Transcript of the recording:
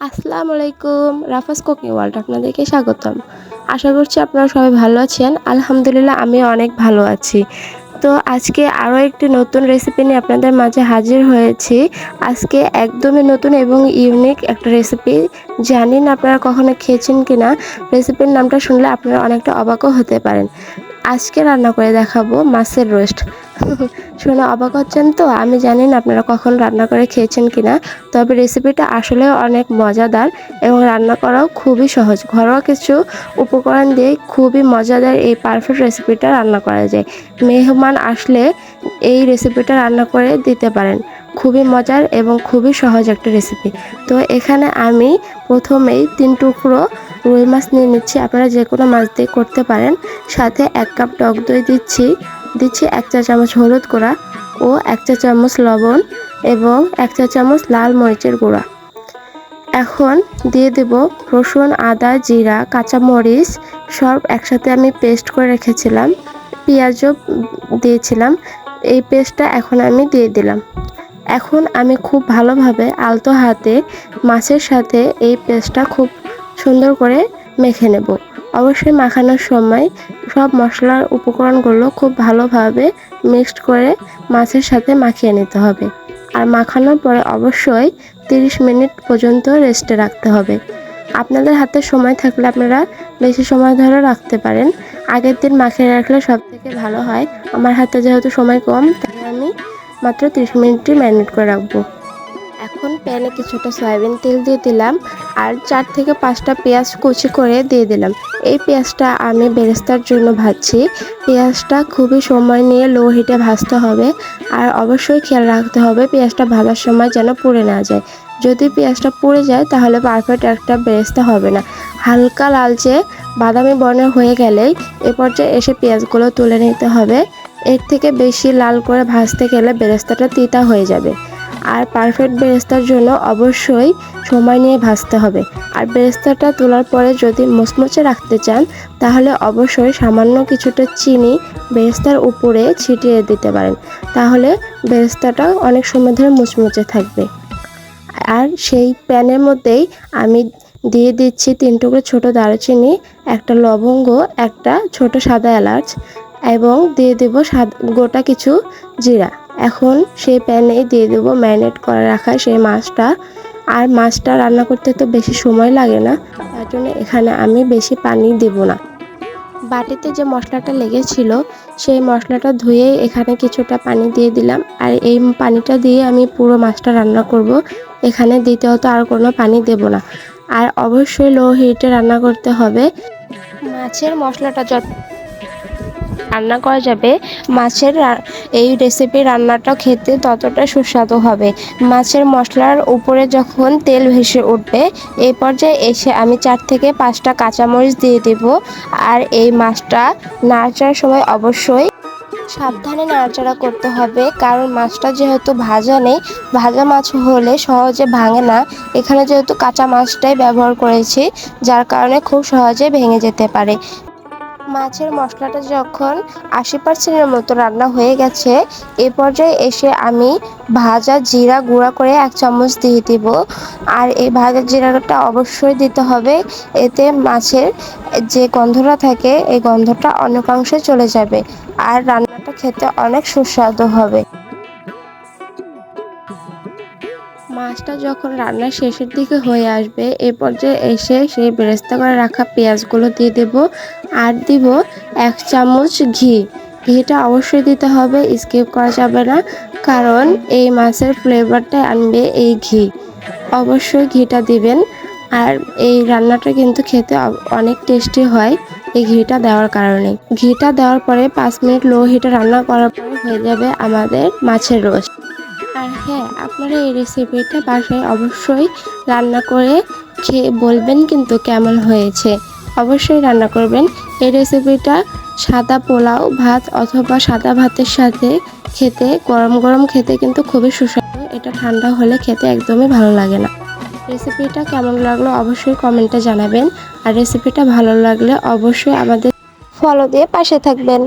আসসালামু আলাইকুম Rufus cooking world আপনাদেরকে স্বাগতম। আশা করছি আপনারা সবাই ভালো আছেন। আলহামদুলিল্লাহ আমি অনেক ভালো আছি। তো আজকে আরও একটি নতুন রেসিপি নিয়ে আপনাদের মাঝে হাজির হয়েছি। আজকে একদমই নতুন এবং ইউনিক একটা রেসিপি জানি না আপনারা কখনো খেয়েছেন কি না রেসিপির নামটা শুনলে আপনারা অনেকটা অবাকও হতে পারেন। আজকে রান্না করে দেখাবো মাছের রোস্ট। শুনে, অবাক হচ্ছেন তো? আমি জানি না আপনারা কখন রান্না করে খেয়েছেন কিনা, তবে রেসিপিটা আসলে অনেক মজাদার এবং রান্না করাও খুবই সহজ। ঘরোয়া কিছু উপকরণ দিয়ে খুবই মজাদার এই পারফেক্ট রেসিপিটা রান্না করা যায়। মেহমান আসলে এই রেসিপিটা রান্না করে দিতে পারেন। খুবই মজার এবং খুবই সহজ একটা রেসিপি তো এখানে আমি প্রথমেই তিন টুকরো রুই মাছ নিয়ে নিচ্ছি। আপনারা যে কোনো মাছ দিয়ে করতে পারেন। সাথে এক কাপ টক দই দিচ্ছি। দিচ্ছি এক চা চামচ হলুদ গুঁড়া ও এক চা চামচ লবণ এবং এক চা চামচ লাল মরিচের গুঁড়া। এখন দিয়ে দেব রসুন, আদা, জিরা কাঁচামরিচ সব একসাথে আমি পেস্ট করে রেখেছিলাম। পেঁয়াজও দিয়েছিলাম। এই পেস্টটা এখন আমি দিয়ে দিলাম। এখন আমি খুব ভালোভাবে আলতো হাতে মাছের সাথে এই পেস্টটা খুব সুন্দর করে মেখে নেব। অবশ্যই মাখানোর সময় সব মশলার উপকরণগুলো খুব ভালোভাবে মিক্সড করে মাছের সাথে মাখিয়ে নিতে হবে। আর মাখানোর পরে অবশ্যই 30 মিনিট পর্যন্ত রেস্টে রাখতে হবে। আপনাদের হাতে সময় থাকলে আপনারা বেশি সময় ধরে রাখতে পারেন। আগের দিন মাখিয়ে রাখলে সব থেকে ভালো হয়। আমার হাতে যেহেতু সময় কম, তাই আমি মাত্র 30 মিনিটই ম্যারিনেট করে রাখব। এখন প্যানে কিছুটা সয়াবিন তেল দিয়ে দিলাম আর চার থেকে পাঁচটা পেঁয়াজ কুচি করে দিয়ে দিলাম। এই পেঁয়াজটা আমি বেরেস্তার জন্য ভাজছি। পেঁয়াজটা খুবই সময় নিয়ে লো হিটে ভাজতে হবে আর অবশ্যই খেয়াল রাখতে হবে পেঁয়াজটা ভাজার সময় যেন পুড়ে না যায়। যদি পেঁয়াজটা পুড়ে যায় তাহলে পারফেক্ট একটা বেরেস্তা হবে না। হালকা লালচে বাদামি বর্ণের হয়ে গেলেই এ পর্যায়ে এসে পেঁয়াজগুলো তুলে নিতে হবে। এর থেকে বেশি লাল করে ভাজতে গেলে বেরেস্তাটা তিতা হয়ে যাবে। আর পারফেক্ট বেরেস্তার জন্য অবশ্যই সময় নিয়ে ভাজতে হবে। আর বেরেস্তাটা তোলার পরে যদি মুচমুচে রাখতে চান, তাহলে অবশ্যই সামান্য কিছুটা চিনি বেরেস্তার উপরে ছিটিয়ে দিতে পারেন। তাহলে বেরেস্তাটা অনেক সময় ধরে মুচমুচে থাকবে। আর সেই প্যানের মধ্যেই আমি দিয়ে দিচ্ছি তিন টুকরো ছোটো দারুচিনি, একটা লবঙ্গ, একটা ছোট সাদা এলাচ এবং দিয়ে দেব গোটা কিছু জিরা। এখন সেই প্যানে দিয়ে দেব ম্যারিনেট করে রাখা সেই মাছটা। আর মাছটা রান্না করতে তো বেশি সময় লাগে না, তার জন্য এখানে আমি বেশি পানি দেব না। বাটিতে যে মশলাটা লেগেছিল, সেই মশলাটা ধুয়ে এখানে কিছুটা পানি দিয়ে দিলাম। আর এই পানিটা দিয়ে আমি পুরো মাছটা রান্না করব। এখানে দিতে দ্বিতীয়ত আর কোনো পানি দেব না। আর অবশ্যই লো হিটে রান্না করতে হবে। মাছের মশলাটা যত রান্না করা যাবে। মাছের এই রেসিপি রান্নাটা খেতে ততটা সুস্বাদু হবে। মাছের মশলার উপরে যখন তেল ভেসে উঠবে এই পর্যায়ে এসে আমি চার থেকে পাঁচটা কাঁচামরিচ দিয়ে দেব। আর এই মাছটা নাড়াচাড়ার সময় অবশ্যই সাবধানে নাড়াচাড়া করতে হবে, কারণ মাছটা যেহেতু ভাজা নেই, ভাজা মাছ হলে সহজে ভাঙে না। এখানে যেহেতু কাঁচা মাছটাই ব্যবহার করেছি, যার কারণে খুব সহজে ভেঙে যেতে পারে। মাছের মশলাটা যখন আশি পার্সেন্টের মতো রান্না হয়ে গেছে, এ পর্যায়ে এসে আমি ভাজা জিরা গুঁড়া করে এক চামচ দিয়ে দিব। আর এই ভাজা জিরাটা অবশ্যই দিতে হবে, এতে মাছের যে গন্ধটা থাকে, এই গন্ধটা অনেকাংশে চলে যাবে। আর রান্নাটা খেতে অনেক সুস্বাদু হবে। মাছটা যখন রান্নার শেষের দিকে হয়ে আসবে, এ পর্যায়ে এসে সেই বেরেস্তা করে রাখা পেঁয়াজগুলো দিয়ে দেব আর দিব এক চামচ ঘি। ঘিটা অবশ্যই দিতে হবে, স্কিপ করা যাবে না, কারণ এই মাছের ফ্লেভারটা আনবে এই ঘি। অবশ্যই ঘিটা দিবেন, আর এই রান্নাটা কিন্তু খেতে অনেক টেস্টি হয় এই ঘিটা দেওয়ার কারণে। ঘিটা দেওয়ার পরে পাঁচ মিনিট লো হিটে রান্না করার পরে হয়ে যাবে আমাদের মাছের রোস্ট। আর হ্যাঁ আপনারা এই রেসিপিটা বাসায় অবশ্যই রান্না করে খেয়ে বলবেন কিন্তু কেমন হয়েছে। অবশ্যই রান্না করবেন। এই রেসিপিটা সাদা পোলাও, ভাত অথবা সাদা ভাতের সাথে খেতে, গরম গরম খেতে কিন্তু খুবই সুস্বাদু। এটা ঠান্ডা হলে খেতে একদমই ভালো লাগে না। রেসিপিটা কেমন লাগল অবশ্যই কমেন্টে জানাবেন। আর রেসিপিটা ভালো লাগলে অবশ্যই আমাদের ফলো দিয়ে পাশে থাকবেন।